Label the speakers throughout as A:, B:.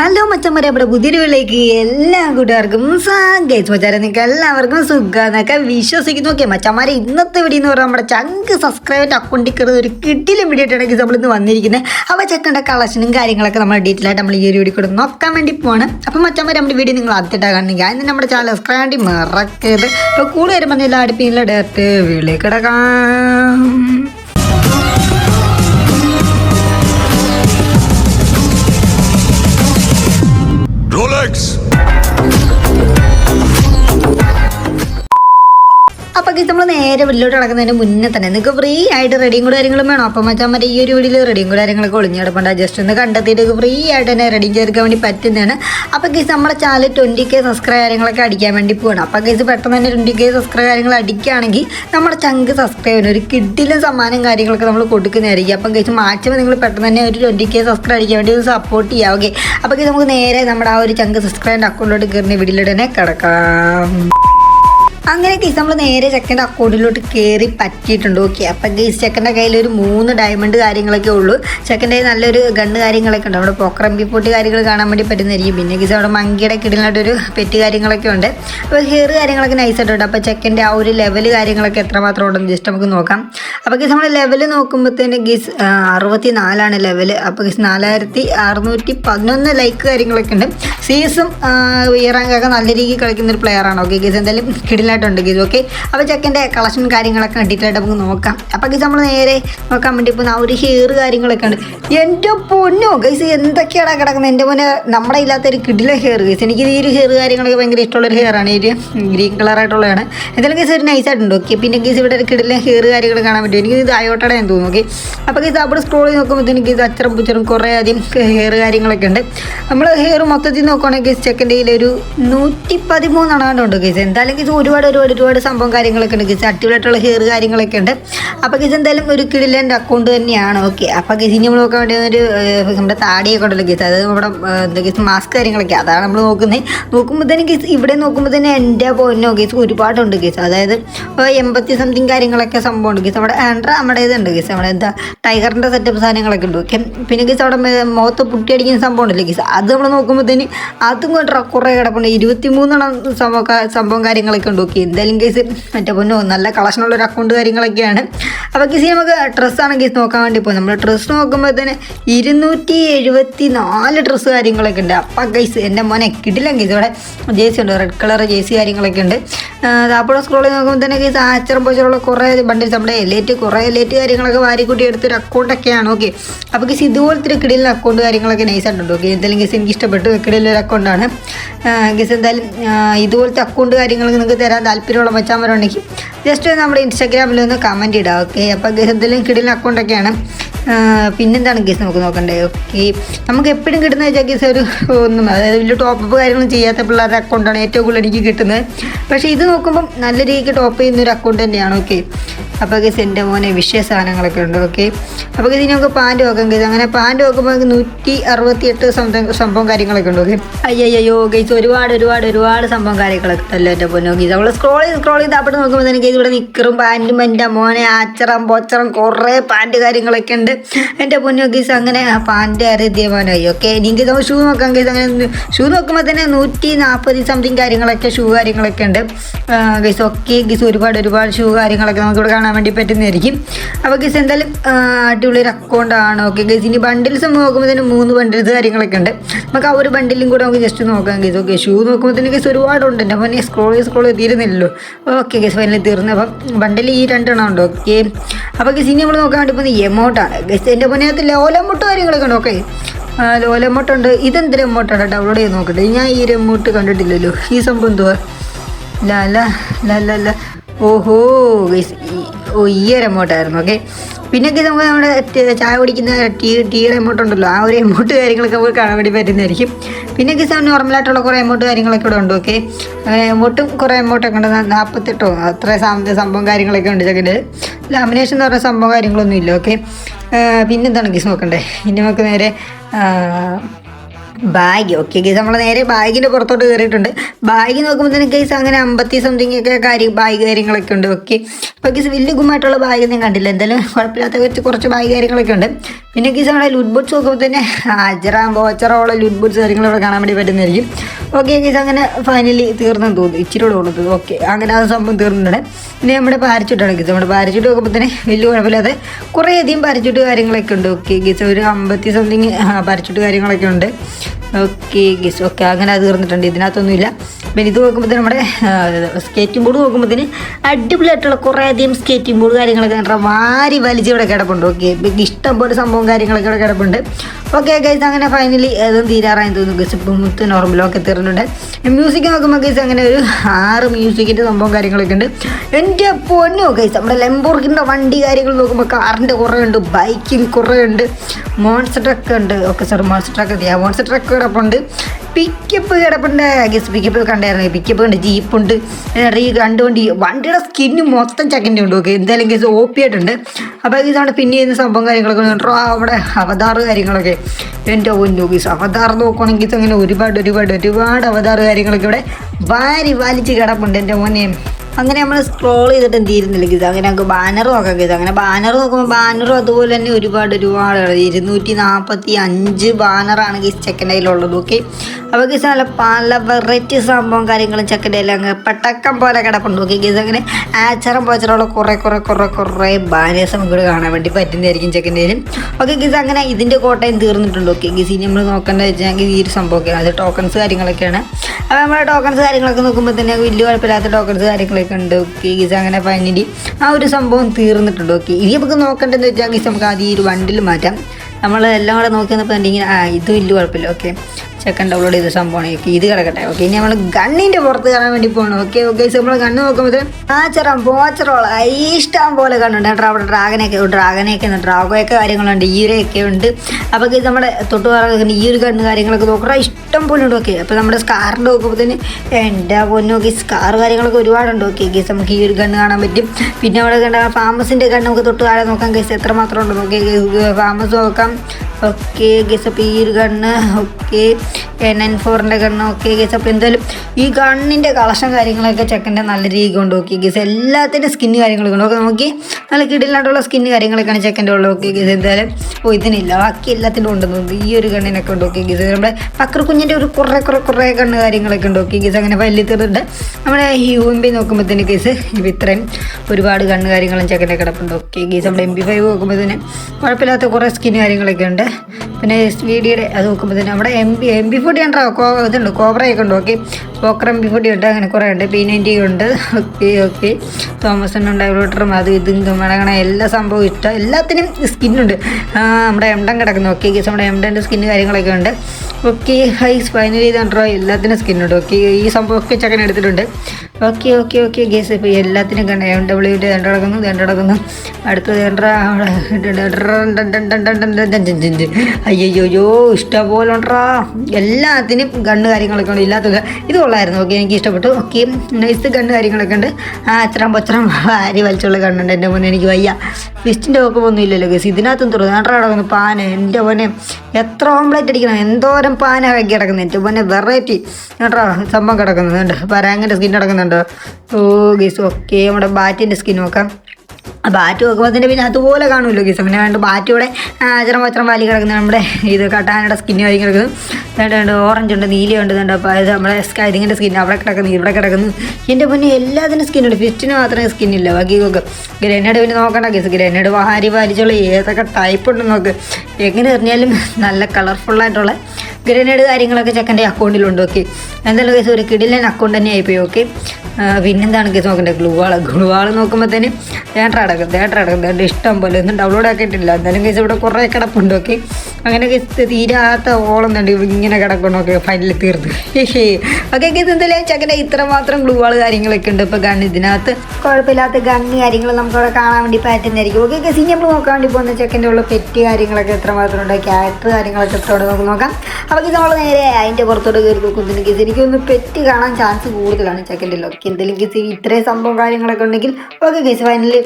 A: Hello മച്ചന്മാരെ നമ്മുടെ പുതിയൊരു വീട്ടിലേക്ക് എല്ലാ കൂട്ടുകാർക്കും സാങ്കേസ് മച്ചാരെ നിങ്ങൾക്ക് എല്ലാവർക്കും സുഖമെന്നൊക്കെ വിശ്വസിക്കുന്നു. ഓക്കെ മച്ചന്മാരെ ഇന്നത്തെ വീഡിയോ എന്ന് പറഞ്ഞാൽ നമ്മുടെ ചങ്ക് സബ്സ്ക്രൈബിന്റെ അക്കൗണ്ടിൽ കയറുന്ന ഒരു കിട്ടിലും വീഡിയോ ആയിട്ടാണ് നമ്മൾ ഇന്ന് വന്നിരിക്കുന്നത്. അപ്പോൾ ചെക്കന്റെ കളക്ഷനും കാര്യങ്ങളൊക്കെ നമ്മൾ ഡീറ്റെയിൽ ആയിട്ട് നമ്മൾ ഈ ഒരു വീഡിയോ കൂടെ നോക്കാൻ വേണ്ടി പോവാണ്. അപ്പോൾ മച്ചന്മാരെ നമ്മുടെ വീഡിയോ നിങ്ങൾ ആദ്യമായിട്ടാണ് കാണണമെങ്കിൽ അതിന് നമ്മുടെ ചാനൽ സബ്സ്ക്രൈബ് വേണ്ടി മറക്കരുത്. അപ്പോൾ കൂടുതൽ വരുമ്പോൾ എല്ലാ അടുപ്പില്ല ഡയറക്റ്റ് വീട്ടിൽ കിടക്കാം.
B: your legs.
A: അപ്പോൾ നമ്മൾ നേരെ വീട്ടിലോട്ട് നടക്കുന്നതിന് മുന്നേ തന്നെ നിങ്ങൾക്ക് ഫ്രീ ആയിട്ട് റെഡിയും കൂടെ കാര്യങ്ങളും വേണം? അപ്പം മച്ചാൻ മറ്റേ ഈ ഒരു വീഡിയോയിൽ റെഡിയും കൂടെ കാര്യങ്ങളൊക്കെ ഒളിഞ്ഞെടുപ്പണ്ട ജസ്റ്റ് ഒന്ന് കണ്ടെത്തിയിട്ട് ഫ്രീ ആയിട്ട് തന്നെ റെഡി ചേർക്കാൻ വേണ്ടി പറ്റുന്നതാണ്. അപ്പോൾ കേസ് നമ്മുടെ ചാനൽ ട്വന്റി കെ സബ്സ്ക്രൈബ് കാര്യങ്ങളൊക്കെ അടിക്കാൻ വേണ്ടി പോകണം അപ്പോൾ കേസ് പെട്ടെന്ന് തന്നെ ട്വന്റി കെ സബ്സ്ക്രൈബ് കാര്യങ്ങൾ അടിക്കുകയാണെങ്കിൽ നമ്മുടെ ചങ്ക് സബ്സ്ക്രൈബിന് ഒരു കിഡിലും സമ്മാനം കാര്യങ്ങളൊക്കെ നമ്മൾ കൊടുക്കുന്നതായിരിക്കും. അപ്പം കേസ് മാക്സിമം നിങ്ങൾ പെട്ടെന്ന് തന്നെ ഒരു ട്വന്റി കെ സബ്സ്ക്രൈബ് അടിക്കാൻ വേണ്ടി സപ്പോർട്ട് ചെയ്യാം ഓക്കെ അപ്പോൾ നമുക്ക് നേരെ നമ്മുടെ ആ ഒരു ചങ്ക് സബ്സ്ക്രൈബ് അക്കൗണ്ടിലോട്ട് കയറുന്ന വീഡിയോ തന്നെ കിടക്കാം. അങ്ങനെ ഗീസ് നമ്മൾ നേരെ ചെക്കന്റെ അക്കൗണ്ടിലോട്ട് കയറി പറ്റിയിട്ടുണ്ട്. ഓക്കെ അപ്പം ഗീസ് ചെക്കന്റെ കയ്യിൽ ഒരു മൂന്ന് ഡയമണ്ട് കാര്യങ്ങളൊക്കെ ഉള്ളൂ. ചെക്കന്റെ നല്ലൊരു ഗണ്ണ് കാര്യങ്ങളൊക്കെ ഉണ്ട്. അവിടെ പോക്കറമ്പി പൊട്ടി കാര്യങ്ങൾ കാണാൻ വേണ്ടി പറ്റുന്നതായിരിക്കും. പിന്നെ ഗീസ് അവിടെ മങ്കിയുടെ കിടലായിട്ടൊരു പെറ്റ് കാര്യങ്ങളൊക്കെ ഉണ്ട്. അപ്പോൾ ഹെയർ കാര്യങ്ങളൊക്കെ നൈസ് നൈസായിട്ടുണ്ട് അപ്പോൾ ചെക്കന്റെ ആ ഒരു ലെവൽ കാര്യങ്ങളൊക്കെ എത്രമാത്രം ഉണ്ടെന്ന് ജസ്റ്റ് നമുക്ക് നോക്കാം. അപ്പോൾ ഗീസ് നമ്മൾ ലെവൽ നോക്കുമ്പോഴത്തേന് ഗീസ് അറുപത്തി നാലാണ് ലെവൽ അപ്പോൾ ഗീസ് നാലായിരത്തി അറുന്നൂറ്റി പതിനൊന്ന് ലൈക്ക് കാര്യങ്ങളൊക്കെ ഉണ്ട്. സീസും ഇറാങ്കൊക്കെ നല്ല രീതിയിൽ കളിക്കുന്ന ഒരു പ്ലെയറാണ് ഓക്കെ ഗീസ് എന്തായാലും കിടിലായിട്ടുണ്ട് ഗീസ് ഓക്കെ അപ്പോൾ ചെക്കന്റെ കളക്ഷൻ കാര്യങ്ങളൊക്കെ കണ്ടിട്ടായിട്ട് നമുക്ക് നോക്കാം. അപ്പോൾ ഗീസ് നമ്മൾ നേരെ നോക്കാൻ വേണ്ടി ഇപ്പോൾ ആ ഒരു ഹെയർ കാര്യങ്ങളൊക്കെ ഉണ്ട്. എന്റെ പൊന്നോ ഗൈസ് എന്തൊക്കെയാണ് കിടക്കുന്നത് എന്റെ മോനെ നമ്മുടെ ഇല്ലാത്ത ഒരു കിടില ഹെയർ ഗൈസ് എനിക്ക് ഈ ഒരു ഹെയർ കാര്യങ്ങളൊക്കെ ഭയങ്കര ഇഷ്ടമുള്ളൊരു ഹെയറാണ് ഈ ഒരു ഗ്രീൻ കളറായിട്ടുള്ളതാണ് എന്തായാലും ഗൈസ് ഒരു നൈസായിട്ടുണ്ട് ഓക്കെ പിന്നെ ഗൈസ് ഇവിടെ ഒരു കിഡിലെ ഹെയർ കാര്യങ്ങൾ കാണാൻ പറ്റും. എനിക്ക് ഇത് അയോട്ടയുടെ എന്ന് തോന്നുന്നു ഓക്കെ അപ്പോൾ ഗൈസ് അവിടെ സ്ക്രോൾ ചെയ്ത് നോക്കുമ്പോൾ എനിക്ക് ഇത് അച്ചറും പുച്ചറും കുറേ അധികം ഹെയർ കാര്യങ്ങളൊക്കെ ഉണ്ട്. നമ്മൾ ഹെയർ മൊത്തത്തിൽ നോക്കുകയാണെങ്കിൽ ചെക്കന്റെ ഒരു നൂറ്റി പതിമൂന്നെണ്ണം ഉണ്ട് ഗൈസ് എന്തായാലും ഗൈസ് ഒരുപാട് ഒരുപാട് ഒരുപാട് ഒരുപാട് സംഭവം കാര്യങ്ങളൊക്കെ ഉണ്ട്. ഗീസ് അടിപൊളിയായിട്ടുള്ള ഹെയർ കാര്യങ്ങളൊക്കെ ഉണ്ട്. അപ്പോൾ ഗീസ് എന്തായാലും ഒരു കിടിലന്റെ അക്കൗണ്ട് തന്നെയാണ്. ഓക്കെ അപ്പോൾ ഇനി നമ്മൾ നോക്കാൻ വേണ്ടി ഒരു നമ്മുടെ താടിയൊക്കെ ഉണ്ടല്ലോ ഗീസ്. അത് നമ്മുടെ എന്താ ഗീസ് മാസ്ക് കാര്യങ്ങളൊക്കെ. അതാണ് നമ്മൾ നോക്കുന്നത് നോക്കുമ്പോൾ തന്നെ ഗീസ് ഇവിടെ നോക്കുമ്പോൾ തന്നെ എന്റെ പൊന്നോ ഗീസ് ഒരുപാടുണ്ട് ഗീസ്. അതായത് എൺപത്തി സംതിങ് കാര്യങ്ങളൊക്കെ സംഭവമുണ്ട് ഗീസ്. അവിടെ ആൻഡ്ര നമ്മുടെ ഇതുണ്ട് ഗീസ്. നമ്മുടെ എന്താ ടൈഗറിന്റെ സെറ്റപ്പ് സാധനങ്ങളൊക്കെ ഉണ്ട്. ഓക്കെ പിന്നെ ഗീസ് അവിടെ മുഖത്ത് പുട്ടി അടിക്കുന്ന സംഭവം ഉണ്ടല്ലോ ഗീസ്. അത് നമ്മൾ നോക്കുമ്പോൾ തന്നെ അതും കുറേ കിടപ്പുണ്ട്. ഇരുപത്തി മൂന്നെണ്ണം സംഭവം സംഭവം കാര്യങ്ങളൊക്കെ ഉണ്ട്. ഓക്കെ എന്തായാലും കേസ് മറ്റേ പൊന്നു നല്ല കളക്ഷനുള്ള ഒരു അക്കൗണ്ട് കാര്യങ്ങളൊക്കെയാണ്. അപ്പോൾ കേസ് നമുക്ക് ഡ്രസ്സാണ് കേസ് നോക്കാൻ വേണ്ടി പോകും നമ്മൾ ഡ്രസ്സ് നോക്കുമ്പോൾ തന്നെ ഇരുന്നൂറ്റി എഴുപത്തി നാല് ഡ്രസ്സ് കാര്യങ്ങളൊക്കെ ഉണ്ട്. അപ്പം കേസ് എന്റെ മോനെ കിടിലം കേസ് ഇവിടെ ജേസി ഉണ്ട്. റെഡ് കളർ ജേസി കാര്യങ്ങളൊക്കെ ഉണ്ട്. അപ്പോൾ സ്ക്രോൾ ചെയ്ത് നോക്കുമ്പോൾ തന്നെ കേസ് ആച്ചറും പോച്ചുള്ള കുറേ ബണ്ടിൽസ് നമ്മുടെ എലേറ്റ് കുറേ എലേറ്റ് കാര്യങ്ങളൊക്കെ വാരിക്കൂട്ടി എടുത്തൊരു അക്കൗണ്ടൊക്കെയാണ് ഓക്കെ അപ്പോൾ കേസ് ഇതുപോലത്തെ ഒരു കിടിലൻ അക്കൗണ്ട് കാര്യങ്ങളൊക്കെ നൈസ് നൈസായിട്ടുണ്ട് ഓക്കെ എന്തായാലും കേസ് എനിക്ക് ഇഷ്ടപ്പെട്ടു കിടിലൊരു അക്കൗണ്ടാണ് കേസ് എന്തായാലും ഇതുപോലത്തെ അക്കൗണ്ട് കാര്യങ്ങൾ നിങ്ങൾക്ക് തരാൻ താല്പര്യമുള്ള മച്ചാന്മാരുണ്ടെങ്കിൽ ജസ്റ്റ് നമ്മുടെ ഇൻസ്റ്റാഗ്രാമിൽ ഒന്ന് കമന്റ് ഇടാം ഓക്കെ അപ്പോൾ അദ്ദേഹത്തിൽ കിടിലിന് അക്കൗണ്ടൊക്കെയാണ് പിന്നെന്താണ് ഗീസ് നമുക്ക് നോക്കണ്ടേ? ഓക്കെ നമുക്ക് എപ്പോഴും കിട്ടുന്ന വെച്ചാൽ ഗീസ് ഒരു ഒന്നും അതായത് വലിയ ടോപ്പ് കാര്യങ്ങളൊന്നും ചെയ്യാത്ത പിള്ളേരുടെ അക്കൗണ്ടാണ് ഏറ്റവും കൂടുതൽ എനിക്ക് കിട്ടുന്നത്. പക്ഷേ ഇത് നോക്കുമ്പം നല്ല രീതിക്ക് ടോപ്പ് ചെയ്യുന്ന ഒരു അക്കൗണ്ട് തന്നെയാണ് ഓക്കെ അപ്പോൾ ഗീസ് എന്റെ മോനെ വിഷയ സാധനങ്ങളൊക്കെ ഉണ്ട് ഓക്കെ അപ്പോൾ ഗീസ് ഇനി നമുക്ക് പാന്റ് നോക്കാം ഗീസ്. അങ്ങനെ പാന്റ് നോക്കുമ്പോൾ നൂറ്റി അറുപത്തി എട്ട് സംഭവം സംഭവം കാര്യങ്ങളൊക്കെ ഉണ്ട് ഓക്കെ അയ്യോ ഗീസ് ഒരുപാട് ഒരുപാട് ഒരുപാട് സംഭവം കാര്യങ്ങളൊക്കെ ഉണ്ടല്ലോ എന്റെ പൊന്നോ ഗീസ്. അവൾ സ്ക്രോൾ ചെയ്ത് സ്ക്രോൾ ചെയ്ത് അവിടെ നോക്കുമ്പോൾ തന്നെ ഗീസ് ഇവിടെ നിൽക്കറും പാന്റും എന്റെ മോനെ ആച്ചറം പൊച്ചറം കുറേ പാന്റ് കാര്യങ്ങളൊക്കെ ഉണ്ട്. എന്റെ പൊന്നു ഗീസ് അങ്ങനെ പാന്റെ അറിയമാനായി ഓക്കെ എനിക്ക് നമ്മൾ ഷൂ നോക്കാം ഗീസ് അങ്ങനെ ഷൂ നോക്കുമ്പോൾ തന്നെ നൂറ്റി നാൽപ്പത് സംതിങ് കാര്യങ്ങളൊക്കെ ഷൂ കാര്യങ്ങളൊക്കെ ഉണ്ട്. ഗീസ് ഓക്കെ ഗീസ് ഒരുപാട് ഒരുപാട് ഷൂ കാര്യങ്ങളൊക്കെ നമുക്ക് ഇവിടെ കാണാൻ വേണ്ടി പറ്റുന്നതായിരിക്കും. അപ്പോൾ ഗീസ് എന്തായാലും അടിപൊളി ഒരു അക്കൗണ്ടാണ് ഓക്കെ ഗീസ് ഇനി ബണ്ടിൽസ് നോക്കുമ്പോൾ തന്നെ മൂന്ന് ബണ്ടിൽസ് കാര്യങ്ങളൊക്കെ ഉണ്ട്. നമുക്ക് ആ ഒരു ബണ്ടിലും കൂടെ നമുക്ക് ജസ്റ്റ് നോക്കാം ഗീസ് ഓക്കെ ഷൂ നോക്കുമ്പോൾ തന്നെ ഗീസ് ഒരുപാടുണ്ട്. എന്റെ അപ്പം സ്ക്രോൾ സ്ക്രോൾ തീരുന്നില്ലല്ലോ. ഓക്കെ ഗീസ് ഫൈനലി തീർന്നു. അപ്പം ബണ്ടിൽ ഈ രണ്ടെണ്ണം ഉണ്ട് ഓക്കെ അപ്പോൾ ഗീസ് ഇനി നമ്മൾ നോക്കാൻ വേണ്ടി പോകുന്നത് എമൗണ്ടാണ് ഗീസ് മുന്നേക്ക് ലോലമുട്ട് കാര്യങ്ങളൊക്കെ നോക്കേ. ലോലമുട്ടുണ്ട്. ഇതെന്ത് രമ്മോട്ടാണ് ഡൗൺലോഡ് ചെയ്ത് നോക്കട്ടെ. ഞാൻ ഈ രമ്മൂട്ട് കണ്ടിട്ടില്ലല്ലോ. ഈ സംഭവം എന്തുവാ? ലല ലല ഓഹോ ഓ ഈ രമ്മോട്ടായിരുന്നു ഓക്കെ. പിന്നെ നമുക്ക് നമ്മുടെ ചായ കുടിക്കുന്ന ടീ ടീയുടെ എമൗണ്ട് ഉണ്ടല്ലോ. ആ ഒരു എമൗണ്ട് കാര്യങ്ങളൊക്കെ നമുക്ക് കാണാൻ വേണ്ടി പറ്റുന്നതായിരിക്കും. പിന്നെ ഒക്കെ നോർമലായിട്ടുള്ള കുറേ എമൗണ്ട് കാര്യങ്ങളൊക്കെ ഇവിടെ ഉണ്ട് ഓക്കെ എമൗണ്ടും കുറേ എമൗണ്ടൊക്കെ ഉണ്ട്. നാൽപ്പത്തെട്ടോ അത്ര സംഭവം കാര്യങ്ങളൊക്കെ ഉണ്ട് ചെക്കന്റെ. ലാമിനേഷൻ എന്ന് പറഞ്ഞ സംഭവം കാര്യങ്ങളൊന്നും ഇല്ല ഓക്കെ പിന്നെന്താണ് ഗിസ് നോക്കണ്ടേ? ഇനി നമുക്ക് നേരെ ബാഗ്. ഓക്കെ ഗൈസ് നമ്മൾ നേരെ ബാഗിന്റെ പുറത്തോട്ട് കയറിയിട്ടുണ്ട് ബാഗ് നോക്കുമ്പോൾ തന്നെ ഗൈസ് അങ്ങനെ അമ്പത്തി സംതിങ് ഒക്കെ കാര്യം ബാഗ് കാര്യങ്ങളൊക്കെ ഉണ്ട്. ഓക്കെ അപ്പോൾ ഗൈസ് വലിയ ഗുമായിട്ടുള്ള ബാഗ് ഒന്നും കണ്ടില്ല. എന്തായാലും കുഴപ്പമില്ലാത്ത കുറച്ച് കുറച്ച് ബാഗ് കാര്യങ്ങളൊക്കെ ഉണ്ട്. പിന്നെ ഗൈസ് നമ്മുടെ ലുഡ് ബോട്ട്സ് നോക്കുമ്പോൾ തന്നെ അജറാം ബോച്ചറോളം ലുഡ് ബോട്ട്സ് കാര്യങ്ങൾ ഇവിടെ കാണാൻ വേണ്ടി പറ്റുന്നതായിരിക്കും. ഓക്കെ ഗൈസ് അങ്ങനെ ഫൈനലി തീർന്നെന്ന് തോന്നുന്നു. ഇച്ചിരി കൂടെ ഉള്ളത് ഓക്കെ അങ്ങനെ ആ സംഭവം തീർന്നിട്ടുണ്ട്. പിന്നെ നമ്മുടെ പാരച്ചൂട്ടാണ് ഗീസ് നമ്മുടെ പാരച്ചൂട്ട് നോക്കുമ്പോൾ തന്നെ വലിയ കുഴപ്പമില്ലാതെ കുറേ അധികം പാരച്ചൂട്ട് കാര്യങ്ങളൊക്കെ ഉണ്ട്. ഓക്കെ ഗീസ് ഒരു അമ്പത്തി സംതിങ് പാരച്ചൂട്ട് കാര്യങ്ങളൊക്കെ ഉണ്ട്. ഓക്കെ ഗീസ് ഓക്കെ അങ്ങനെ അത് തീർന്നിട്ടുണ്ട്. ഇതിനകത്തൊന്നുമില്ല. പിന്നെ നോക്കുമ്പോൾ നമ്മുടെ സ്കേറ്റിംഗ് ബോർഡ് നോക്കുമ്പോൾ അടിപൊളിയായിട്ടുള്ള കുറേ അധികം സ്കേറ്റിംഗ് ബോർഡ് കാര്യങ്ങളൊക്കെ കണ്ടാൽ വാരി വലിച്ച് ഇവിടെ കിടപ്പുണ്ട്. ഓക്കെ ഇഷ്ടം പോലെ സംഭവം കാര്യങ്ങളൊക്കെ ഇവിടെ കിടപ്പുണ്ട്. ഓക്കെ ഗൈസ് അങ്ങനെ ഫൈനലി അതും തീരാറായി തോന്നുന്നു ഗസ് ഇപ്പം മുത്ത് നോർമലൊക്കെ തീർന്നിട്ടുണ്ട്. മ്യൂസിക് നോക്കുമ്പോൾ ഗൈസ് അങ്ങനെ ഒരു ആറ് മ്യൂസിക്കിന്റെ സംഭവം കാര്യങ്ങളൊക്കെ ഉണ്ട്. എന്റെ പൊന്നോ ഗൈസ് നമ്മുടെ ലെമ്പോർക്കിന്റെ വണ്ടി കാര്യങ്ങൾ നോക്കുമ്പോൾ കാറിന്റെ കുറേ ഉണ്ട് ബൈക്കിൽ കുറേ ഉണ്ട് മോൺസ്റ്റർ ട്രക്ക് ഉണ്ട്. Okay sorry monster truck monster truck കിടപ്പുണ്ട് പിക്കപ്പ് കിടപ്പുണ്ട്. ഗസ് പിക്കപ്പ് കണ്ടായിരുന്നു. പിക്കപ്പ് ഉണ്ട്. ജീപ്പുണ്ട് ഈ കണ്ടുകൊണ്ട് വണ്ടി വണ്ടിയുടെ സ്കിന്ന് മൊത്തം ചക്കന്റെ ഉണ്ട്. ഓക്കെ എന്തായാലും ഗസ് ഒ പി ആയിട്ടുണ്ട്. അപ്പോൾ ഇതാണ് പിന്നെ ചെയ്യുന്ന സംഭവം കാര്യങ്ങളൊക്കെ. ഉണ്ടോ അവിടെ അവതാർ കാര്യങ്ങളൊക്കെ. എന്റെ ഒന്നു ഗീസ് അവതാർ നോക്കുകയാണെങ്കിൽ അങ്ങനെ ഒരുപാട് ഒരുപാട് ഒരുപാട് അവതാർ കാര്യങ്ങളൊക്കെ ഇവിടെ വാരി വലിച്ച് കിടപ്പുണ്ട്. എന്റെ മോനെ അങ്ങനെ നമ്മൾ സ്ക്രോൾ ചെയ്തിട്ട് എന്ത് ചെയ്യുന്നില്ല ഗീത. അങ്ങനെ നമുക്ക് ബാനർ നോക്കാം ഗീത. അങ്ങനെ ബാനർ നോക്കുമ്പോൾ ബാനറും അതുപോലെ തന്നെ ഒരുപാട് ഒരുപാട് ഇരുന്നൂറ്റി നാൽപ്പത്തി അഞ്ച് ബാനറാണ് ഗീസ് ചെക്കന്റെ കയ്യിലുള്ളത് ഓക്കെ അപ്പോൾ ഗീസ് നല്ല പല വെറൈറ്റി സംഭവം കാര്യങ്ങളും ചെക്കന്റെ അങ്ങ് പട്ടക്കം പോലെ കിടപ്പുണ്ട് ഓക്കെ ഗീസ് അങ്ങനെ ആച്ചറും പോച്ചറുള്ള കുറേ കുറേ കുറേ കുറേ ബാനേഴ്സ് നമുക്ക് കാണാൻ വേണ്ടി പറ്റുന്നതായിരിക്കും ചെക്കന്റെ ഓക്കെ ഗീസ് അങ്ങനെ ഇതിന്റെ കോട്ടയം തീർന്നിട്ടുണ്ട് ഓക്കെ ഗീസ് ഇനി നമ്മൾ നോക്കേണ്ടത് വെച്ചാൽ ഈ ഒരു സംഭവമൊക്കെ അത് ടോക്കൺസ് കാര്യങ്ങളൊക്കെയാണ്. അപ്പോൾ നമ്മുടെ ടോക്കൺസ് കാര്യങ്ങളൊക്കെ നോക്കുമ്പോൾ തന്നെ വലിയ കുഴപ്പമില്ലാത്ത ടോക്കൺസ് കാര്യങ്ങളൊക്കെ ഉണ്ട് ഓക്കെ ഗീസ് അങ്ങനെ ഫൈനലി ആ ഒരു സംഭവം തീർന്നിട്ടുണ്ട് ഓക്കെ. ഇനി നമുക്ക് നോക്കേണ്ടതെന്ന് വെച്ചാൽ ഗീസ് നമുക്ക് ആദ്യം ഈ ഒരു വണ്ടിൽ മാറ്റാം. നമ്മൾ എല്ലാം കൂടെ നോക്കി വന്നപ്പോൾ ഇങ്ങനെ ആ ഇതും ഇല്ല കുഴപ്പമില്ല ഓക്കെ. സെക്കൻഡ് ഡൗൺലോഡ് ചെയ്ത സംഭവമാണ്. ഓക്കെ ഇത് കിടക്കട്ടെ ഓക്കെ ഇനി നമ്മൾ ഗണ്ണിന്റെ പുറത്ത് കാണാൻ വേണ്ടി പോകണം ഓക്കെ ഓക്കെ നമ്മൾ കണ്ണ് നോക്കുമ്പോൾ ആച്ചറം പോച്ചറോള ഇഷ്ടം പോലെ കണ്ണുണ്ട് കേട്ടോ അവിടെ ഡ്രാഗനൊക്കെ ഡ്രാഗനൊക്കെ ഉണ്ട് ഡ്രാഗോയൊക്കെ കാര്യങ്ങളുണ്ട് ഈരയൊക്കെ ഉണ്ട്. അപ്പോൾ ഇത് നമ്മുടെ തൊട്ട് പറയുന്നത് ഈ ഒരു കണ്ണ് കാര്യങ്ങളൊക്കെ നോക്കുക ഇഷ്ടം പോലെ ഉണ്ട് ഓക്കെ അപ്പോൾ നമ്മുടെ സ്കാറിന്റെ നോക്കുമ്പോൾ തന്നെ എന്റെ പൊന്നു നോക്കി സ്കാർ കാര്യങ്ങളൊക്കെ ഒരുപാടുണ്ട് ഓക്കെ ഗീസ് നമുക്ക് ഈ ഒരു കണ്ണ് കാണാൻ പറ്റും. പിന്നെ അവിടെ കണ്ട ഫാമസിന്റെ കണ്ണ് നമുക്ക് തൊട്ട് താഴെ നോക്കാം ഗീസ് എത്ര മാത്രമുണ്ട് നോക്കി ഫാമസ് നോക്കാം. ഓക്കെ ഗസ് അപ്പോൾ ഈ ഒരു ഗണ്ണ് ഓക്കെ. നയൻ ഫോറിന്റെ ഗണ്ണ് ഓക്കെ ഗസ് അപ്പോൾ എന്തായാലും ഈ ഗണ്ണിന്റെ കളക്ഷൻ കാര്യങ്ങളൊക്കെ ചെക്കന്റെ നല്ല രീതി കൊണ്ട് ഓക്കെ ഗസ് എല്ലാത്തിന്റെ സ്കിന്ന് കാര്യങ്ങളൊക്കെ ഉണ്ട് ഓക്കെ നോക്കി നല്ല കിടിലായിട്ടുള്ള സ്കിന്ന് കാര്യങ്ങളൊക്കെയാണ് ചെക്കന്റെ ഉള്ളത് ഓക്കെ ഗസ് എന്തായാലും ഓ ഇതിനില്ല. ബാക്കി എല്ലാത്തിനും ഉണ്ടെന്ന് ഈ ഒരു ഗണ്ണിനൊക്കെ ഉണ്ട് ഓക്കെ ഗസ് നമ്മുടെ പക്കർ കുഞ്ഞിന്റെ ഒരു കുറേ കുറേ കുറേ കണ്ണ് കാര്യങ്ങളൊക്കെ ഉണ്ട് ഓക്കെ ഗസ് അങ്ങനെ വലിയ തീർന്നിട്ട് നമ്മുടെ ഹ്യൂംബി നോക്കുമ്പോഴത്തേന് ഗസ് ഇപ്പോൾ ഇത്രയും ഒരുപാട് കണ്ണ് കാര്യങ്ങളും ചെക്കന്റെ കിടപ്പുണ്ട്. ഓക്കെ ഗീസ് നമ്മുടെ എം ബി ഫൈവ് നോക്കുമ്പോൾ തന്നെ കുഴപ്പമില്ലാത്ത കുറേ സ്കിന്ന് കാര്യങ്ങളൊക്കെ ഉണ്ട്. പിന്നെ എസ് അത് ഡിയുടെ അത് അവിടെ M B M B forty ഉണ്ട് കോ ഇതുണ്ട് കോബ്രയൊക്കെ ഉണ്ട് okay Pokker M B forty ഉണ്ട് അങ്ങനെ കുറേ ഉണ്ട്. പി നയന്റി ഉണ്ട് ഓക്കെ ഓക്കെ തോമസൺ ഉണ്ട് ഡൈവോട്ടറും അത് ഇതും മടങ്ങണ എല്ലാ സംഭവവും ഇഷ്ടം എല്ലാത്തിനും സ്കിന്നുണ്ട് നമ്മുടെ എംഡം കിടക്കുന്നു ഓക്കെ ഗീസ് നമ്മുടെ എംഡന്റെ സ്കിന്ന് കാര്യങ്ങളൊക്കെ ഉണ്ട്. ഓക്കെ ഹൈ സ്പൈനൽ ചെയ്തോ എല്ലാത്തിനും സ്കിന്നുണ്ട് ഓക്കെ ഈ സംഭവമൊക്കെ ചക്കൻ എടുത്തിട്ടുണ്ട്. ഓക്കെ ഓക്കെ ഓക്കെ ഗേസ് ഇപ്പോൾ എല്ലാത്തിനും കണ്ട എം ഡബ്ല്യൂന്റെ രണ്ട് കിടക്കുന്നു രണ്ട് കിടക്കുന്നു അടുത്തത് അയ്യോ ഇഷ്ടം പോലെ ഉണ്ടാ എല്ലാത്തിനും ഗണ്ണ് കാര്യങ്ങളൊക്കെ ഉണ്ട് ഇല്ലാത്ത ഇത് കൊള്ളായിരുന്നു ഓക്കെ എനിക്ക് ഇഷ്ടപ്പെട്ടു ഓക്കെ നൈസ് ഗണ്ണ് കാര്യങ്ങളൊക്കെ ഉണ്ട് ആ അച്ഛരം പത്രം ആരി വലിച്ചുള്ള കണ്ണുണ്ട് എന്റെ മുന്നേ എനിക്ക് വയ്യ ഫിസ്റ്റിന്റെ ഒക്കെ ഒന്നും ഇല്ലല്ലോ ഗസ് ഇതിനകത്തും തുറന്നു നേട്ടാ കിടക്കുന്നു പാന എന്റെ പൊന്നെ എത്ര ഓംപ്ലേറ്റ് അടിക്കണം എന്തോരം പാന കിടക്കുന്നത് എന്റെ മുന്നേ വെറൈറ്റി കേട്ടോ സംഭവം കിടക്കുന്നുണ്ട് പരാങ്ങന്റെ സ്കിൻ കിടക്കുന്നുണ്ട് ഓ ഗീസ് ഓക്കെ നമ്മുടെ ബാറ്റിന്റെ സ്കിൻ നോക്കാം. ബാറ്റ് നോക്കുമ്പോൾ തന്നെ പിന്നെ അതുപോലെ കാണുമല്ലോ ഗീസ്. പിന്നെ വേണ്ട ബാറ്റ് ഇവിടെ ആചരം വച്ചരം വാലി കിടക്കുന്ന നമ്മുടെ ഇത് കട്ടാനയുടെ സ്കിന്ന് കിടക്കുന്നു വേണ്ട വേണ്ട ഓറഞ്ച് ഉണ്ട് നീലയുണ്ട് വേണ്ട അപ്പോൾ ഇത് നമ്മുടെ സ്കൈതിങ്ങിന്റെ സ്കിൻ അവിടെ കിടക്കുന്നു ഇവിടെ കിടക്കുന്നു. എന്റെ മുന്നേ എല്ലാത്തിനും സ്കിന്നുണ്ട് ഫിസ്റ്റിന് മാത്രമേ സ്കിന്നില്ല ബാക്കി നോക്ക് ഗ്രനേഡ് പിന്നെ നോക്കണ്ട ഗീസ് ഗ്രനേഡ് വാരി വാരിച്ചുള്ള ഏതൊക്കെ ടൈപ്പ് ഉണ്ട് നോക്ക്. എങ്ങനെ എറിഞ്ഞാലും നല്ല കളർഫുള്ളായിട്ടുള്ള ഗ്രനേഡ് കാര്യങ്ങളൊക്കെ ചെക്കന്റെ അക്കൗണ്ടിലുണ്ട് ഓക്കെ. എന്തായാലും കേസ് ഒരു കിടിലൻ അക്കൗണ്ട് തന്നെ ആയിപ്പോയി ഓക്കെ പിന്നെന്താണ് കേസ് നോക്കേണ്ടത് ഗ്ലൂവാൾ. നോക്കുമ്പോൾ തന്നെ തേട്ടർ അടക്കും തേട്ടർ കിടക്കും തേട്ടർ ഇഷ്ടം പോലെ. ഒന്നും ഡൗൺലോഡ് ആക്കിയിട്ടില്ല. എന്തായാലും കേസ് ഇവിടെ കുറേ കിടപ്പുണ്ട് ഓക്കെ അങ്ങനെ കേസ് തീരാത്ത ഓളം തന്നെ ഇങ്ങനെ കിടക്കണം ഓക്കെ ഫൈനലിൽ തീർന്നു ഓക്കെ കേസ് എന്തായാലും മാത്രം ഇത്രമാത്രം ഗ്ലൂവാൾ കാര്യങ്ങളൊക്കെ ഉണ്ട്. ഇപ്പോൾ ഗണ്ണ് ഇതിനകത്ത് കുഴപ്പമില്ലാത്ത ഗണ്ണ് കാര്യങ്ങൾ നമുക്കവിടെ കാണാൻ വേണ്ടി പറ്റുന്നതായിരിക്കും. ഓക്കെ കേസ് ഇനി നമ്മൾ നോക്കാൻ വേണ്ടി പോകുന്ന ചെക്കന്റെ ഉള്ള പെറ്റ് കാര്യങ്ങളൊക്കെ എത്രമാത്രം ഉണ്ട് ക്യാരക്ടർ കാര്യങ്ങളൊക്കെ എത്രയോടെ നമുക്ക് നോക്കാം. അപ്പോൾ ഇത് നമ്മൾ നേരെ അതിന്റെ പുറത്തോട്ട് കയറി നോക്കുന്നതിന് കേസ് എനിക്കൊന്ന് പെറ്റ് കാണാൻ ചാൻസ് കൂടുതലാണ് ചെക്കന്റെ ലൊക്കെ എന്തെങ്കിലും കേസ് ഇത്രയും സംഭവം കാര്യങ്ങളൊക്കെ ഉണ്ടെങ്കിൽ okay guys finally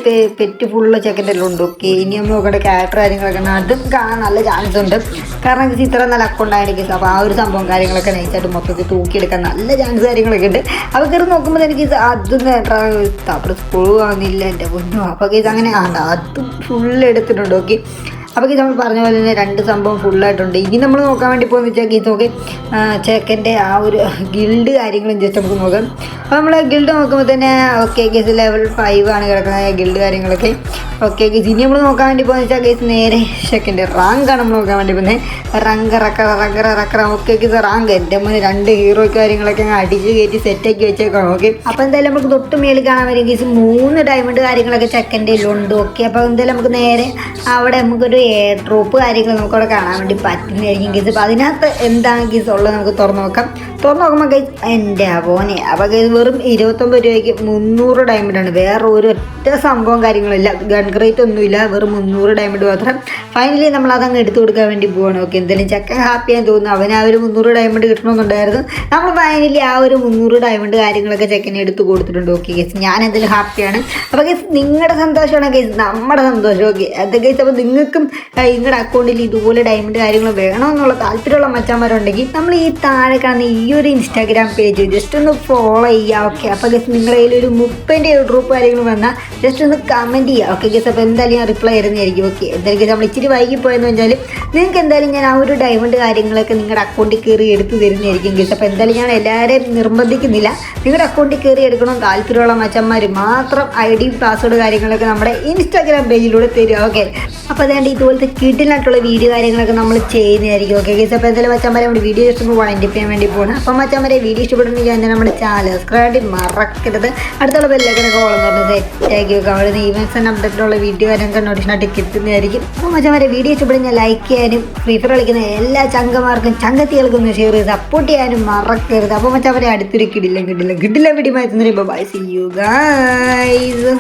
A: pet full ചെക്കന്റെ എല്ലാം ഉണ്ട്. ഓക്കെ ഇനി നമ്മൾ നോക്കേണ്ട ക്യാരക്ടർ കാര്യങ്ങളൊക്കെ. അതും കാണാൻ നല്ല ചാൻസ് ഉണ്ട്. കാരണം എനിക്ക് ഇത്ര നല്ല അക്കൗണ്ട് ആയിരിക്കും. അപ്പോൾ ആ ഒരു സംഭവം കാര്യങ്ങളൊക്കെ നൈസായിട്ട് മൊത്തത്തിൽ തൂക്കിയെടുക്കാൻ നല്ല ചാൻസ് കാര്യങ്ങളൊക്കെ ഉണ്ട്. അപ്പോൾ കയറി നോക്കുമ്പോൾ എനിക്ക് അതും അപ്പോൾ സ്കൂൾ ആവുന്നില്ല. എന്റെ പൊന്നു. അപ്പോൾ ഇത് അങ്ങനെ അതും ഫുള്ള് എടുത്തിട്ടുണ്ട്. ഓക്കെ അപ്പോൾ ഇത് നമ്മൾ പറഞ്ഞ പോലെ തന്നെ രണ്ട് സംഭവം ഫുള്ളായിട്ടുണ്ട് ഇനി നമ്മൾ നോക്കാൻ വേണ്ടി പോകുന്ന വെച്ചാൽ ഇത് നോക്കി ചെക്കന്റെ ആ ഒരു ഗിൽഡ് കാര്യങ്ങളും ജസ്റ്റ് നമുക്ക് നോക്കാം. അപ്പോൾ നമ്മൾ ഗിൽഡ് നോക്കുമ്പോൾ തന്നെ ഓക്കെ കേസ് ലെവൽ ഫൈവ് ആണ് കിടക്കുന്നത് ഗിൽഡ് കാര്യങ്ങളൊക്കെ. ഓക്കെ കേസ് ഇനി നമ്മൾ നോക്കാൻ വേണ്ടി പോകുന്ന വെച്ചാൽ കേസ് നേരെ ചെക്കന്റെ ആണ് നമ്മൾ നോക്കാൻ വേണ്ടി പോകുന്നത്. റങ്ക് റക്ക റക്ക റക്ക ഓക്കെ കേസ് റാങ്ക് എന്റെ മുന്നേ രണ്ട് ഹീറോ കാര്യങ്ങളൊക്കെ അങ്ങ് അടിച്ച് കയറ്റി സെറ്റാക്കി വെച്ചേക്കണം ഓക്കെ അപ്പോൾ എന്തായാലും നമുക്ക് തൊട്ട് മേളിൽ കാണാൻ വരും കേസ് മൂന്ന് ഡയമണ്ട് കാര്യങ്ങളൊക്കെ ചെക്കന്റെ ഉണ്ട് ഓക്കെ അപ്പോൾ എന്തായാലും നമുക്ക് നേരെ അവിടെ നമുക്കൊരു എയർ ഡ്രോപ്പ് കാര്യങ്ങൾ നമുക്കവിടെ കാണാൻ വേണ്ടി പറ്റുന്നതായിരിക്കും ഗീസ്. അപ്പോൾ അതിനകത്ത് എന്താണ് ഗീസ് ഉള്ളത് നമുക്ക് തുറന്നു നോക്കാം. തുറന്ന് നോക്കുമ്പോൾ ഗൈസ് എന്റെ പോനെ അപ്പോൾ ഗൈസ് വെറും ഇരുപത്തൊമ്പത് രൂപയ്ക്ക് മുന്നൂറ് ഡയമണ്ട് ആണ്. വേറെ ഒരു ഒറ്റ സംഭവം കാര്യങ്ങളില്ല. ഗൺ റേറ്റ് ഒന്നുമില്ല വെറും മുന്നൂറ് ഡയമണ്ട് മാത്രം. ഫൈനലി നമ്മൾ അതങ്ങ് എടുത്തു കൊടുക്കാൻ വേണ്ടി പോവാണ്. ഓക്കെ എന്തായാലും ചക്കൻ ഹാപ്പിയാന്ന് തോന്നുന്നു. അവന് ആ ഒരു മുന്നൂറ് ഡയമണ്ട് കിട്ടണമെന്നുണ്ടായിരുന്നു. നമ്മൾ ഫൈനലി ആ ഒരു മുന്നൂറ് ഡയമണ്ട് കാര്യങ്ങളൊക്കെ ചെക്കനെ എടുത്ത് കൊടുത്തിട്ടുണ്ട്. ഓക്കെ കേസ് ഞാൻ എന്തായാലും ഹാപ്പിയാണ് അപ്പോൾ കേസ് നിങ്ങളുടെ സന്തോഷമാണ് കേസ് നമ്മുടെ സന്തോഷം. ഓക്കെ അത് കേസ് അപ്പോൾ നിങ്ങൾക്കും നിങ്ങളുടെ അക്കൗണ്ടിൽ ഇതുപോലെ ഡയമണ്ട് കാര്യങ്ങൾ വേണമെന്നുള്ള താല്പര്യമുള്ള മച്ചാന്മാരുണ്ടെങ്കിൽ നമ്മൾ ഈ താഴെ കാണുന്ന ഈ ഒരു ഇൻസ്റ്റാഗ്രാം പേജ് ജസ്റ്റ് ഒന്ന് ഫോളോ ചെയ്യുക ഓക്കെ അപ്പോൾ ഗസ് നിങ്ങളുടെ കയ്യിൽ ഒരു മുപ്പതിന്റെ ഗ്രൂപ്പ് കാര്യങ്ങൾ വന്നാൽ ജസ്റ്റ് ഒന്ന് കമന്റ് ചെയ്യുക ഓക്കെ ഗസ് അപ്പോൾ എന്തായാലും ഞാൻ റിപ്ലൈ തരുന്നതായിരിക്കും ഓക്കെ എന്തായാലും ഗസ് നമ്മൾ ഇച്ചിരി വൈകിപ്പോയെന്ന് വെച്ചാൽ നിങ്ങൾക്ക് എന്തായാലും ഞാൻ ആ ഒരു ഡയമണ്ട് കാര്യങ്ങളൊക്കെ നിങ്ങളുടെ അക്കൗണ്ടിൽ കയറി എടുത്ത് തരുന്നതായിരിക്കും ഗസ് അപ്പോൾ എന്തായാലും ഞാൻ എല്ലാവരെയും നിർബന്ധിക്കുന്നില്ല. നിങ്ങളുടെ അക്കൗണ്ടിൽ കയറി എടുക്കണം താല്പര്യമുള്ള മച്ചന്മാർ മാത്രം ഐ ഡി പാസ്വേഡ് കാര്യങ്ങളൊക്കെ നമ്മുടെ ഇൻസ്റ്റാഗ്രാം പേജിലൂടെ തരിക ഓക്കെ അപ്പോൾ അതുകൊണ്ട് ഇതുപോലത്തെ കിഡിനായിട്ടുള്ള വീഡിയോ കാര്യങ്ങളൊക്കെ നമ്മൾ ചെയ്യുന്നതായിരിക്കും ഓക്കെ ഗസ് അപ്പോൾ എന്തായാലും മച്ചന്മാരെ നമ്മുടെ വീഡിയോ ഇഷ്ടം വൈൻഡ് ചെയ്യാൻ വേണ്ടി പോകണം അപ്പോൾ വരെ വീഡിയോ ഇഷ്ടപ്പെടുന്നെങ്കിൽ തന്നെ നമ്മുടെ ചാനൽ സബ്സ്ക്രൈബ് മറക്കരുത്. അടുത്തുള്ള ബെല്ലൊക്കെ കോളം പറഞ്ഞ് സെറ്റാക്കി വെക്കാം. അവിടെ ഈവൻസ് ആൻഡ് അപ്ഡേറ്റിലുള്ള വീഡിയോ കാര്യങ്ങളൊക്കെ നോട്ടീഷനായിട്ട് കിട്ടുന്നതായിരിക്കും അപ്പോൾ വരെ വീഡിയോ ഇഷ്ടപ്പെടുന്ന ലൈക്ക് ചെയ്യാനും ഫ്രീ ഫയർ കളിക്കുന്ന എല്ലാ ചങ്കമാർക്കും ചങ്കത്തികൾക്കും ഒന്ന് ഷെയർ ചെയ്ത് സപ്പോർട്ട് ചെയ്യാനും മറക്കരുത്. അപ്പോൾ വരെ അടുത്തൊരു കിടില്ല കിടില്ല കിടില്ല മാറ്റുന്നതിന് ബൈ സി യു ഗൈസ്